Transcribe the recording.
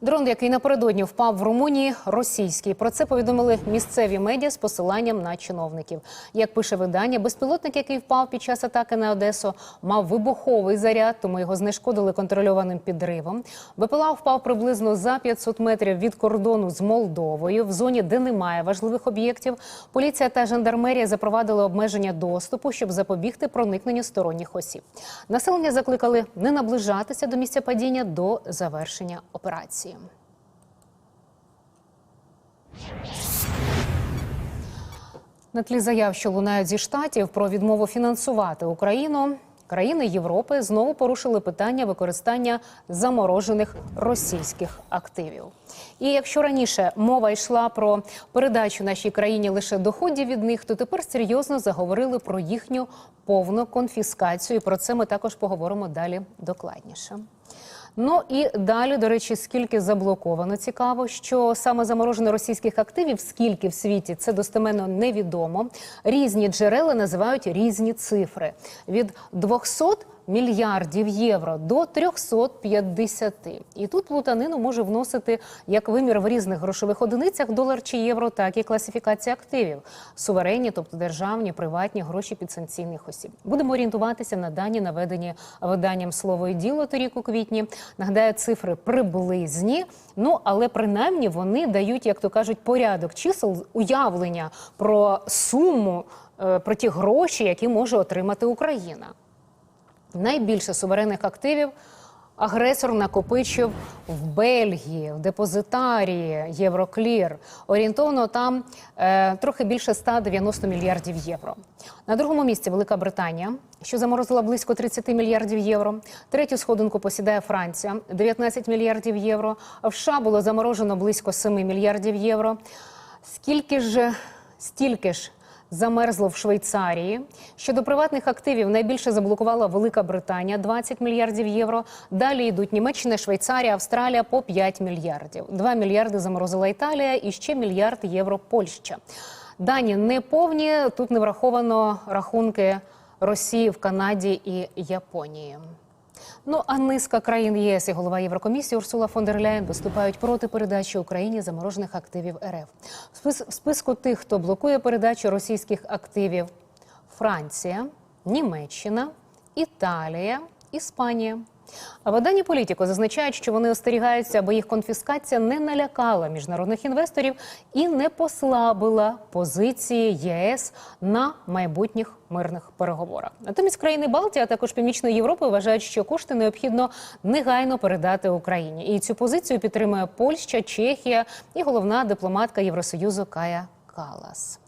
Дрон, який напередодні впав в Румунії, російський. Про це повідомили місцеві медіа з посиланням на чиновників. Як пише видання, безпілотник, який впав під час атаки на Одесу, мав вибуховий заряд, тому його знешкодили контрольованим підривом. БПЛА впав приблизно за 500 метрів від кордону з Молдовою, в зоні, де немає важливих об'єктів. Поліція та жандармерія запровадили обмеження доступу, щоб запобігти проникненню сторонніх осіб. Населення закликали не наближатися до місця падіння до завершення операції. На тлі заяв, що лунають зі штатів про відмову фінансувати Україну, країни Європи знову порушили питання використання заморожених російських активів. І якщо раніше мова йшла про передачу нашій країні лише доходів від них, то тепер серйозно заговорили про їхню повну конфіскацію. Про це ми також поговоримо далі докладніше. Ну і далі, до речі, скільки заблоковано цікаво, що саме заморожено російських активів, скільки в світі це достеменно невідомо. Різні джерела називають різні цифри від 200 мільярдів євро до 350. І тут плутанину може вносити як вимір в різних грошових одиницях долар чи євро, так і класифікація активів суверенні, тобто державні, приватні гроші підсанкційних осіб. Будемо орієнтуватися на дані, наведені виданням слово і діло торік у квітні. Нагадаю, цифри приблизні. Ну але принаймні вони дають, як то кажуть, порядок чисел уявлення про суму, е, про ті гроші, які може отримати Україна. Найбільше суверенних активів агресор накопичив в Бельгії, в депозитарії Євроклір. Орієнтовно там е, трохи більше 190 мільярдів євро. На другому місці Велика Британія, що заморозила близько 30 мільярдів євро. Третю сходинку посідає Франція 19 мільярдів євро. В США було заморожено близько 7 мільярдів євро. Скільки ж стільки ж замерзло в Швейцарії. Щодо приватних активів найбільше заблокувала Велика Британія 20 мільярдів євро. Далі йдуть Німеччина, Швейцарія, Австралія по 5 мільярдів. 2 мільярди заморозила Італія і ще мільярд євро Польща. Дані не повні. Тут не враховано рахунки Росії в Канаді і Японії. Ну а низка країн ЄС і голова Єврокомісії Урсула фон дер Ляєн виступають проти передачі Україні заморожених активів РФ. В списку тих, хто блокує передачу російських активів: Франція, Німеччина, Італія, Іспанія. А виданні політико зазначають, що вони остерігаються, аби їх конфіскація не налякала міжнародних інвесторів і не послабила позиції ЄС на майбутніх мирних переговорах. Натомість країни Балтії, а також Північної Європи вважають, що кошти необхідно негайно передати Україні. І цю позицію підтримує Польща, Чехія і головна дипломатка Євросоюзу Кая Калас.